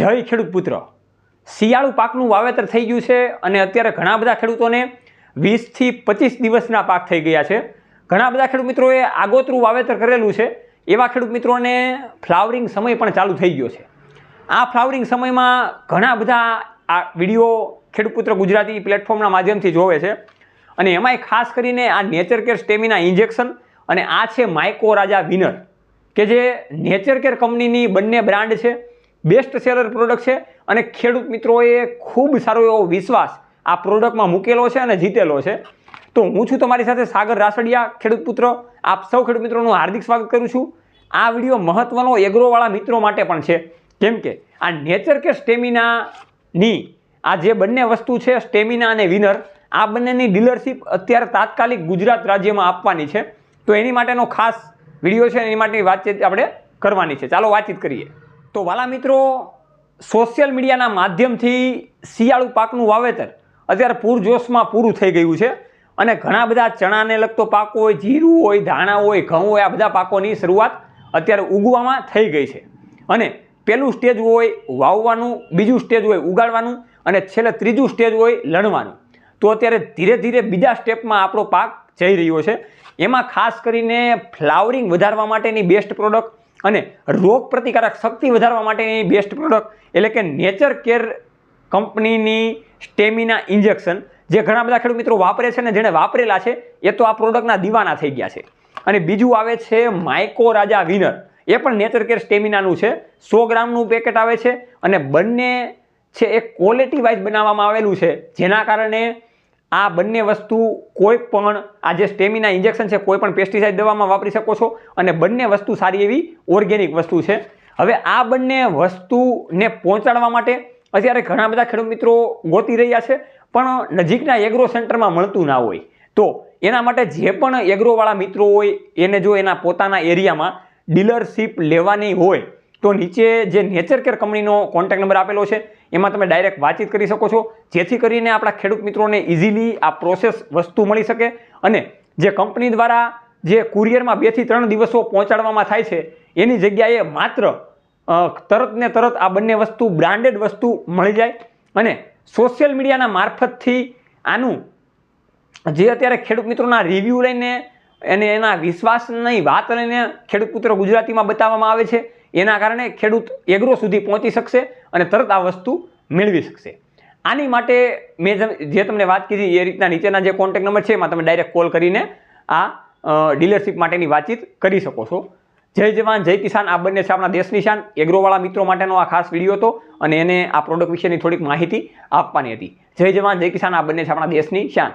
જય ખેડૂત પુત્ર. શિયાળુ પાકનું વાવેતર થઈ ગયું છે અને અત્યારે ઘણા બધા ખેડૂતોને વીસથી પચીસ દિવસના પાક થઈ ગયા છે. ઘણા બધા ખેડૂત મિત્રોએ આગોતરું વાવેતર કરેલું છે. એવા ખેડૂત મિત્રોને ફ્લાવરિંગ સમય પણ ચાલુ થઈ ગયો છે. આ ફ્લાવરિંગ સમયમાં ઘણા બધા આ વીડિયો ખેડૂત પુત્ર ગુજરાતી પ્લેટફોર્મના માધ્યમથી જોવે છે. અને એમાંય ખાસ કરીને આ નેચર કેર સ્ટેમિના ઇન્જેક્શન અને આ છે માઇકો રાજા વિનર, કે જે નેચર કેર કંપનીની બંને બ્રાન્ડ છે. બેસ્ટ સેલર પ્રોડક્ટ છે અને ખેડૂત મિત્રોએ ખૂબ સારો એવો વિશ્વાસ આ પ્રોડક્ટમાં મૂકેલો છે અને જીતેલો છે. તો હું છું તમારી સાથે સાગર રાસડિયા, ખેડૂત પુત્ર. આપ સૌ ખેડૂત મિત્રોનું હાર્દિક સ્વાગત કરું છું. આ વીડિયો મહત્ત્વનો એગ્રોવાળા મિત્રો માટે પણ છે. કેમ કે આ નેચર કે સ્ટેમિનાની આ જે બંને વસ્તુ છે, સ્ટેમિના અને વિનર, આ બંનેની ડીલરશીપ અત્યારે તાત્કાલિક ગુજરાત રાજ્યમાં આપવાની છે. તો એની માટેનો ખાસ વીડિયો છે, એની માટેની વાતચીત આપણે કરવાની છે. ચાલો વાતચીત કરીએ. તો વાલા મિત્રો સોશિયલ મીડિયાના માધ્યમથી શિયાળુ પાકનું વાવેતર અત્યારે પૂરજોશમાં પૂરું થઈ ગયું છે અને ઘણા બધા ચણાને લગતો પાક હોય, જીરું હોય, ધાણા હોય, ઘઉં હોય, આ બધા પાકોની શરૂઆત અત્યારે ઉગવામાં થઈ ગઈ છે. અને પહેલું સ્ટેજ હોય વાવવાનું, બીજું સ્ટેજ હોય ઉગાડવાનું અને છેલ્લે ત્રીજું સ્ટેજ હોય લણવાનું. તો અત્યારે ધીરે ધીરે બીજા સ્ટેપમાં આપણો પાક જઈ રહ્યો છે. એમાં ખાસ કરીને ફ્લાવરિંગ વધારવા માટેની બેસ્ટ પ્રોડક્ટ અને રોગ પ્રતિકારક શક્તિ વધારવા માટેની બેસ્ટ પ્રોડક્ટ એટલે કે નેચર કેર કંપનીની સ્ટેમિના ઇન્જેક્શન જે ઘણા બધા ખેડૂત મિત્રો વાપરે છે ને જેણે વાપરેલા છે, એ તો આ પ્રોડક્ટના દીવાના થઈ ગયા છે. અને બીજું આવે છે માઇકો રાજા વિનર એ પણ નેચર કેર સ્ટેમિનાનું છે. સો ગ્રામનું પેકેટ આવે છે અને બંને છે એ ક્વોલિટી વાઇઝ બનાવવામાં આવેલું છે. જેના કારણે આ બંને વસ્તુ કોઈ પણ આ જે સ્ટેમિના ઇન્જેક્શન છે, કોઈ પણ પેસ્ટિસાઇડ દવામાં વાપરી શકો છો અને બંને વસ્તુ સારી એવી ઓર્ગેનિક વસ્તુ છે. હવે આ બંને વસ્તુને પહોંચાડવા માટે અત્યારે ઘણા બધા ખેડૂત મિત્રો ગોતી રહ્યા છે, પણ નજીકના એગ્રો સેન્ટરમાં મળતું ના હોય. તો એના માટે જે પણ એગ્રોવાળા મિત્રો હોય, એને જો એના પોતાના એરિયામાં ડીલરશીપ લેવાની હોય તો નીચે જે નેચર કેર કંપનીનો કોન્ટેક્ટ નંબર આપેલો છે, એમાં તમે ડાયરેક્ટ વાતચીત કરી શકો છો. જેથી કરીને આપણા ખેડૂત મિત્રોને ઇઝીલી આ પ્રોસેસ વસ્તુ મળી શકે અને જે કંપની દ્વારા જે કુરિયરમાં બેથી ત્રણ દિવસો પહોંચાડવામાં થાય છે, એની જગ્યાએ માત્ર તરત ને તરત આ બંને વસ્તુ બ્રાન્ડેડ વસ્તુ મળી જાય. અને સોશિયલ મીડિયાના મારફતથી આનું જે અત્યારે ખેડૂત મિત્રોના રિવ્યૂ લઈને અને એના વિશ્વાસની વાત લઈને ખેડૂત પુત્ર ગુજરાતીમાં બતાવવામાં આવે છે એના કારણે ખેડૂત એગ્રો સુધી પહોંચી શકશે અને તરત આ વસ્તુ મેળવી શકશે. આની માટે મેં જે તમને વાત કીધી એ રીતના નીચેના જે કોન્ટેક નંબર છે, એમાં તમે ડાયરેક્ટ કોલ કરીને આ ડીલરશીપ માટેની વાતચીત કરી શકો છો. જય જવાન, જય કિસાન. આ બંને છે આપણા દેશની શાન. એગ્રોવાળા મિત્રો માટેનો આ ખાસ વીડિયો હતો અને એને આ પ્રોડક્ટ વિશેની થોડીક માહિતી આપવાની હતી. જય જવાન, જય કિસાન. આ બંને છે આપણા દેશની શાન.